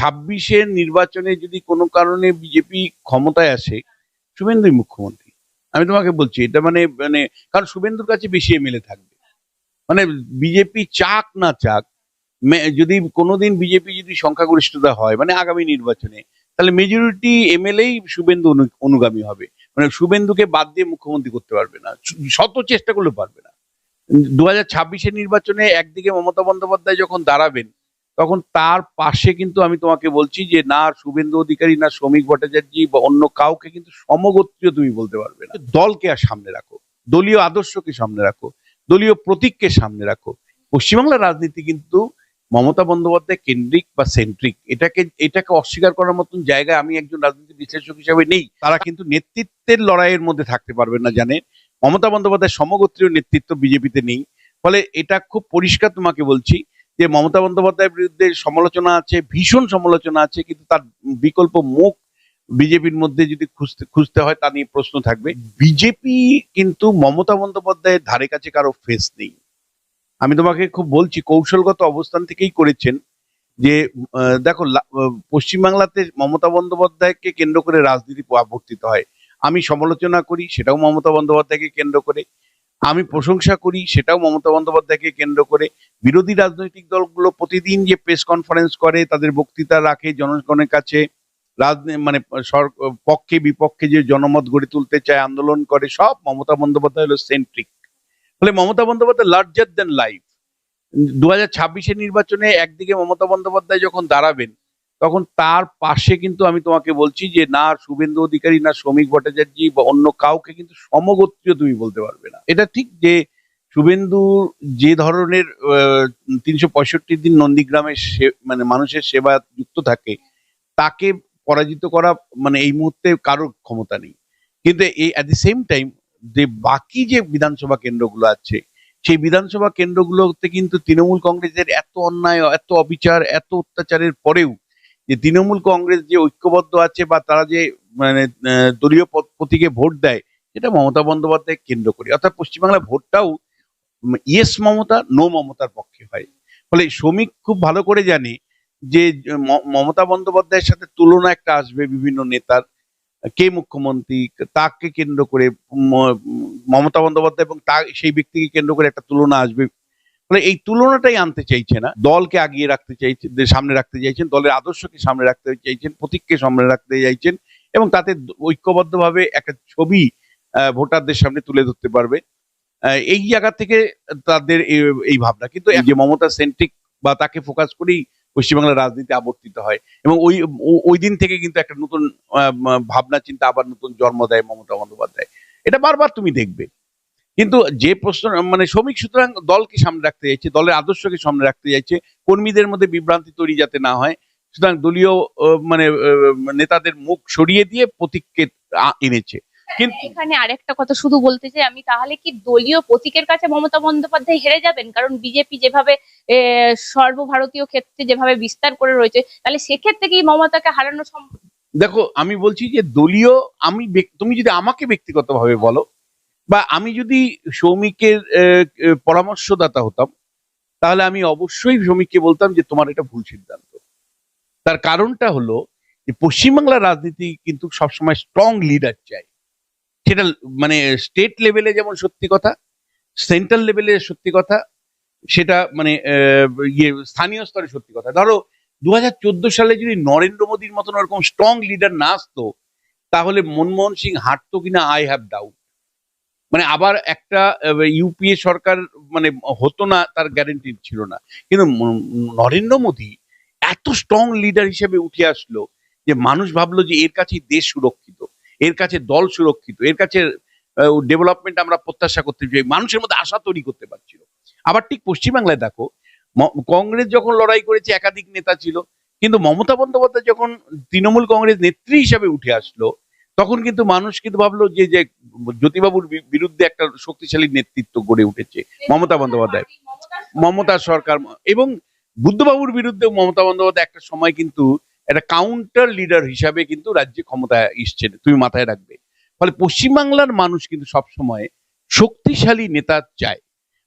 ছাব্বিশের নির্বাচনে যদি কোনো কারণে বিজেপি ক্ষমতায় আসে, শুভেন্দুই মুখ্যমন্ত্রী। আমি তোমাকে বলছি, এটা মানে মানে কারণ শুভেন্দুর কাছে বেশি এমএলএ থাকবে। মানে বিজেপি চাক না চাক যদি কোনোদিন বিজেপি যদি সংখ্যাগরিষ্ঠতা হয় মানে আগামী নির্বাচনে, তাহলে মেজরিটি এমএলএই শুভেন্দু অনু- অনুগামী হবে। মানে শুভেন্দুকে বাদ দিয়ে মুখ্যমন্ত্রী করতে পারবে না। শত চেষ্টা করলে পারবে না। দু হাজার ছাব্বিশের নির্বাচনে একদিকে মমতা বন্দ্যোপাধ্যায় যখন দাঁড়াবেন তখন তার পাশে কিন্তু আমি তোমাকে বলছি যে না শুভেন্দু অধিকারী, না শ্রমিক ভট্টাচার্য বা অন্য কাউকে কিন্তু সমগোত্রীয় তুমি বলতে পারবে না। দলকে আর সামনে রাখো, দলীয় আদর্শকে সামনে রাখো, দলীয় প্রতীককে সামনে রাখো। পশ্চিমবাংলার রাজনীতি কিন্তু মমতা বন্দ্যোপাধ্যায় কেন্দ্রিক বা সেন্ট্রিক এটাকে এটাকে অস্বীকার করার মতন জায়গায় আমি একজন রাজনীতি বিশ্লেষক হিসাবে নেই। তারা কিন্তু নেতৃত্বের লড়াইয়ের মধ্যে থাকতে পারবে না জানে। মমতা বন্দ্যোপাধ্যায় সমগোত্রীয় নেতৃত্ব বিজেপিতে নেই। ফলে এটা খুব পরিষ্কার তোমাকে বলছি যে মমতা বন্দ্যোপাধ্যায়ের বিরুদ্ধে সমালোচনা আছে, ভীষণ সমালোচনা আছে, কিন্তু তার বিকল্প মুখ বিজেপির মধ্যে যদি খুঁজতে খুঁজতে হয়, তা নিয়ে প্রশ্ন থাকবে। বিজেপি কিন্তু মমতা বন্দ্যোপাধ্যায়ের ধারে কাছে কারও ফেস নেই। আমি তোমাকে খুব বলছি, কৌশলগত অবস্থান থেকেই করেছেন যে দেখো পশ্চিমবাংলাতে মমতা বন্দ্যোপাধ্যায়কে কেন্দ্র করে রাজনীতি আবর্তিত হয়। আমি সমালোচনা করি, সেটাও মমতা বন্দ্যোপাধ্যায়কে কেন্দ্র করে। আমি প্রশংসা করি, সেটাও মমতা বন্দ্যোপাধ্যায়কে কেন্দ্র করে। বিরোধী রাজনৈতিক দলগুলো প্রতিদিন যে প্রেস কনফারেন্স করে, তাদের বক্তৃতা রাখে, জনগণের কাছে মানে পক্ষে বিপক্ষে যে জনমত গড়ে তুলতে চায়, আন্দোলন করে, সব মমতা বন্দ্যোপাধ্যায় হলো সেন্ট্রিক ফলে Mamata Bandyopadhyay larger than life দু হাজার ছাব্বিশের নির্বাচনে একদিকে মমতা বন্দ্যোপাধ্যায় যখন দাঁড়াবেন তখন তার পাশে কিন্তু আমি তোমাকে বলছি যে না শুভেন্দু অধিকারী, না শ্রমিক ভট্টাচার্য বা অন্য কাউকে কিন্তু সমগোত্রীয় তুমি বলতে পারবে না। এটা ঠিক যে শুভেন্দু যে ধরনের তিনশো পঁয়ষট্টি দিন নন্দীগ্রামের মানে মানুষের সেবা যুক্ত থাকে, তাকে পরাজিত করা মানে এই মুহূর্তে কারোর ক্ষমতা নেই। কিন্তু এই অ্যাট দি সেম টাইম যে বাকি যে বিধানসভা কেন্দ্রগুলো আছে, সেই বিধানসভা কেন্দ্রগুলোতে কিন্তু তৃণমূল কংগ্রেসের এত অন্যায়, এত অবিচার, এত অত্যাচারের পরেও যে তৃণমূল কংগ্রেস যে ঐক্যবদ্ধ আছে বা তারা যে মানে দলীয় প্রতীকে ভোট দেয়, সেটা মমতা বন্দ্যোপাধ্যায় কেন্দ্র করে। অর্থাৎ পশ্চিমবাংলা ভোটটাও ইয়েস মমতা, নো মমতার পক্ষে হয়। ফলে শ্রমিক খুব ভালো করে জানে যে মমতা বন্দ্যোপাধ্যায়ের সাথে তুলনা একটা আসবে বিভিন্ন নেতার, কে মুখ্যমন্ত্রী, তাকে কেন্দ্র করে মমতা বন্দ্যোপাধ্যায় এবং তা, সেই ব্যক্তিকে কেন্দ্র করে একটা তুলনা আসবে ফলে এই তুলনাটাই আনতে চাইছে না। দলকে আগিয়ে রাখতে চাইছে সামনে রাখতে চাইছেন, দলের আদর্শকে সামনে রাখতে চাইছেন, প্রতীককে সামনে রাখতে চাইছেন, এবং তাতে ঐক্যবদ্ধভাবে একটা ছবি ভোটারদের সামনে তুলে ধরতে পারবে। এই জায়গা থেকে তাদের এই ভাবনা। কিন্তু যে মমতা সেন্ট্রিক বা তাকে ফোকাস করেই পশ্চিমবাংলার রাজনীতি আবর্তিত হয়, এবং ওই ওই দিন থেকে কিন্তু একটা নতুন ভাবনা, চিন্তা, আবার নতুন জন্ম দেয় মমতা বন্দ্যোপাধ্যায়। এটা বারবার তুমি দেখবে। কিন্তু যে প্রশ্ন মানে শ্রমিক সুতরাং দলকে সামনে রাখতে চাইছে দলের আদর্শকে সামনে রাখতে চাইছে কর্মীদের মধ্যে বিভ্রান্তি তৈরি যাতে না হয় সুতরাং দলীয় মানে নেতাদের মুখ সরিয়ে দিয়ে প্রতীককে এনেছে। কিন্তু এখানে আরেকটা কথা শুধু বলতে চাই আমি তাহলে কি দলীয় প্রতীকের কাছে মমতা বন্দ্যোপাধ্যায় হেরে যাবেন? কারণ বিজেপি যেভাবে সর্বভারতীয় ক্ষেত্রে যেভাবে বিস্তার করে রয়েছে তাহলে সেক্ষেত্রে কি মমতাকে হারানো সম্ভব? দেখো আমি বলছি যে দলীয় আমি তুমি যদি আমাকে ব্যক্তিগতভাবে বলো বা আমি যদি সৌমিকের পরামর্শদাতা হতাম, তাহলে আমি অবশ্যই সৌমিককে বলতাম যে তোমার এটা ভুল সিদ্ধান্ত। তার কারণটা হলো যে পশ্চিমবাংলার রাজনীতি কিন্তু সবসময় স্ট্রং লিডার চাই সেটা মানে স্টেট লেভেলে যেমন সত্যি কথা সেন্ট্রাল লেভেলে সত্যি কথা, সেটা মানে ইয়ে স্থানীয় স্তরে সত্যি কথা। ধরো দু হাজার চোদ্দ সালে যদি নরেন্দ্র মোদীর মতন ওরকম স্ট্রং লিডার না আসতো, তাহলে মনমোহন সিং হাঁটতো কিনা আই হ্যাভ ডাউট মানে আবার একটা ইউপিএ সরকার মানে হতো না, তার গ্যারেন্টি ছিল না। কিন্তু নরেন্দ্র মোদী এত স্ট্রং লিডার হিসেবে উঠে আসলো যে মানুষ ভাবলো যে এর কাছে দেশ সুরক্ষিত, এর কাছে দল সুরক্ষিত, এর কাছে ডেভেলপমেন্ট আমরা প্রত্যাশা করতে চাই। মানুষের মধ্যে আশা তৈরি করতে পারছিল। আবার ঠিক পশ্চিমবাংলায় দেখো কংগ্রেস যখন লড়াই করেছে, একাধিক নেতা ছিল, কিন্তু মমতা বন্দ্যোপাধ্যায় যখন তৃণমূল কংগ্রেস নেত্রী হিসাবে উঠে আসলো তখন কিন্তু মানুষ কিন্তু ভাবলো যে যে জ্যোতিবাবুর বিরুদ্ধে একটা শক্তিশালী নেতৃত্ব গড়ে উঠেছে মমতা বন্দ্যোপাধ্যায়। মমতা সরকার। এবং বুদ্ধবাবুর বিরুদ্ধে মমতা বন্দ্যোপাধ্যায় একটা সময় কিন্তু একটা কাউন্টার লিডার হিসাবে কিন্তু রাজ্যে ক্ষমতায় এসছেন তুমি মাথায় রাখবে। ফলে পশ্চিমবাংলার মানুষ কিন্তু সব সময় শক্তিশালী নেতা চায়।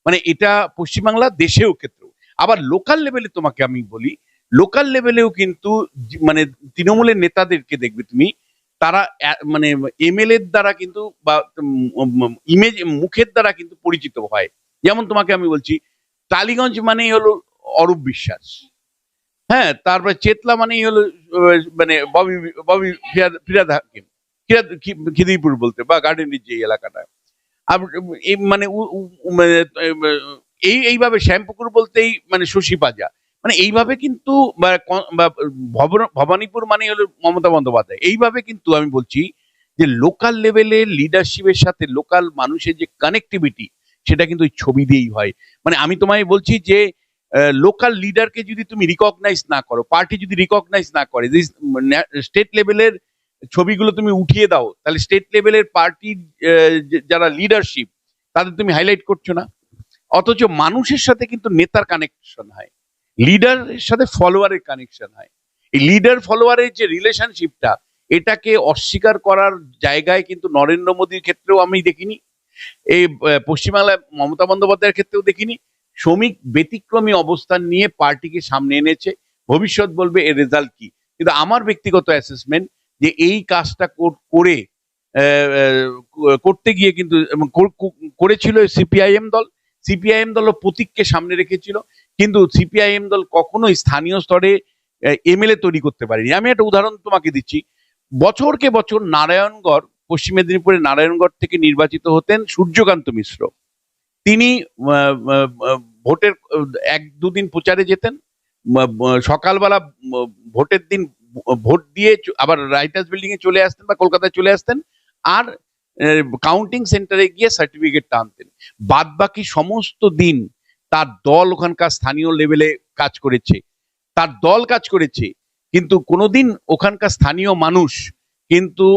মানে এটা পশ্চিমবাংলা দেশেও ক্ষেত্র। আবার লোকাল লেভেলে তোমাকে আমি বলি লোকাল লেভেলেও কিন্তু মানে তৃণমূলের নেতাদেরকে দেখবে তুমি তারা মানে এমএলএ দ্বারা কিন্তু বা ইমেজ মুখের দ্বারা কিন্তু পরিচিত হয়। যেমন তোমাকে আমি বলছি টালিগঞ্জ মানেই হলো অরূপ বিশ্বাস। হ্যাঁ তারপরে চেতলা মানেই হলো মানে ববি ববি ফিরাদ হাকিম। ফিরাদ খি- খিদিরপুর বলতে বা গার্ডেনের যে এলাকাটা। মানে মানে, এই এইভাবে শ্যামপুকুর বলতেই মানে শশী পাজা। মানে এইভাবে কিন্তু ভবানীপুর মানে হলো মমতা বন্দ্যোপাধ্যায়। এইভাবে কিন্তু আমি বলছি যে লোকাল লেভেলে লিডারশিপের সাথে লোকাল মানুষের যে কানেক্টিভিটি সেটা কিন্তু ওই ছবি দিয়েই হয়। মানে আমি তোমায় বলছি যে লোকাল লিডারকে যদি তুমি রিকগনাইজ না করো পার্টি যদি রিকগনাইজ না করে স্টেট লেভেলের ছবিগুলো তুমি উঠিয়ে দাও, তাহলে স্টেট লেভেলের পার্টির যারা লিডারশিপ তাদের তুমি হাইলাইট করছ না। অথচ মানুষের সাথে কিন্তু নেতার কানেকশন হয়। লিডারের সাথে ফলোয়ারের কানেকশন হয়। এই লিডার ফলোয়ারের যে রিলেশনশিপটা এটাকে অস্বীকার করার জায়গায় কিন্তু নরেন্দ্র মোদীর ক্ষেত্রেও আমি দেখিনি। এই পশ্চিমবাংলায় মমতা বন্দ্যোপাধ্যায়ের ক্ষেত্রেও দেখিনি। শ্রমিক ব্যতিক্রমী অবস্থান নিয়ে পার্টিকে সামনে এনেছে। ভবিষ্যৎ বলবে এর রেজাল্ট কি? কিন্তু আমার ব্যক্তিগত অ্যাসেসমেন্ট যে এই কাজটা কর- করতে গিয়ে কিন্তু করেছিল সিপিআইএম দল। সিপিআইএম দল প্রতীককে সামনে রেখেছিল, কিন্তু সিপিআইএম দল কখনোই স্থানীয় স্তরে এমএলএ তৈরি করতে পারেনি। আমি একটা উদাহরণ তোমাকে দিচ্ছি। বছরকে বছর নারায়ণগড়, পশ্চিম মেদিনীপুরের নারায়ণগড় থেকে নির্বাচিত হতেন সূর্যকান্ত মিশ্র। তিনি ভোটের, এক দুদিন প্রচারে যেতেন সকালবেলা ভোটের দিন ভোট দিয়ে আবার রাইটার্স বিল্ডিং এ চলে আসতেন বা কলকাতায় চলে আসতেন। আর কাউন্টিং সেন্টারে গিয়ে সার্টিফিকেটটা আনতেন বাদ বাকি সমস্ত দিন তার দল ওখানকার স্থানীয় লেভেলে কাজ করেছে। তার দল কাজ করেছে, কিন্তু কোনোদিন ওখানকার স্থানীয় মানুষ কিন্তু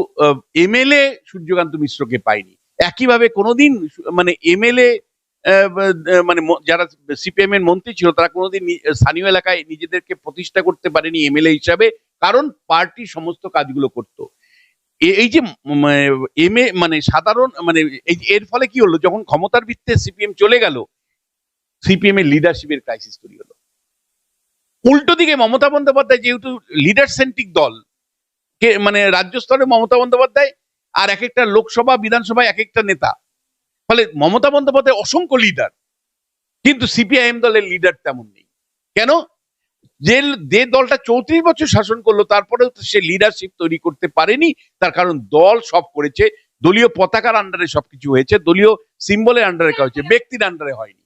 এমএলএ সূর্যকান্ত মিশ্রকে পায়নি। একইভাবে কোনোদিন মানে এমএলএ মানে যারা সিপিএম এর মন্ত্রী ছিল, তারা কোনোদিন স্থানীয় এলাকায় নিজেদেরকে প্রতিষ্ঠা করতে পারেনি এমএলএ হিসাবে, কারণ পার্টি সমস্ত কাজগুলো করতো। এই যে এমএ মানে সাধারণ মানে এর ফলে কি হলো? যখন ক্ষমতার ভিত্তিতে সিপিএম চলে গেল সিপিএম এর লিডারশিপের ক্রাইসিস তৈরি হলো। উল্টো দিকে মমতা বন্দ্যোপাধ্যায় যেহেতু লিডার সেন্ট্রিক দল, কে মানে রাজ্য স্তরে মমতা বন্দ্যোপাধ্যায় আর এক একটা লোকসভা, বিধানসভায় এক একটা নেতা, ফলে মমতা বন্দ্যোপাধ্যায় অসংখ্য লিডার কিন্তু সিপিআইএম দলের লিডার তেমন নেই। কেন? যে যে দলটা চৌত্রিশ বছর শাসন করল, তারপরেও সে লিডারশিপ তৈরি করতে পারেনি। তার কারণ দল সব করেছে। দলীয় পতাকার আন্ডারে সবকিছু হয়েছে। দলীয় সিম্বলের আন্ডারে হয়েছে। ব্যক্তির আন্ডারে হয়নি।